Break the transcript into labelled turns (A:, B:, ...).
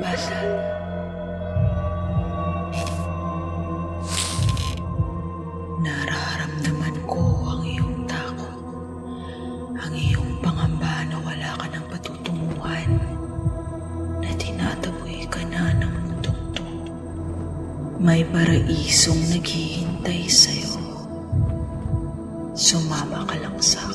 A: Basal. Nararamdaman ko ang iyong takot. Ang iyong pangamba na wala ka ng patutunguhan. Na tinataboy ka na ng mundong to. May paraisong naghihintay sa'yo. Sumama ka lang sa.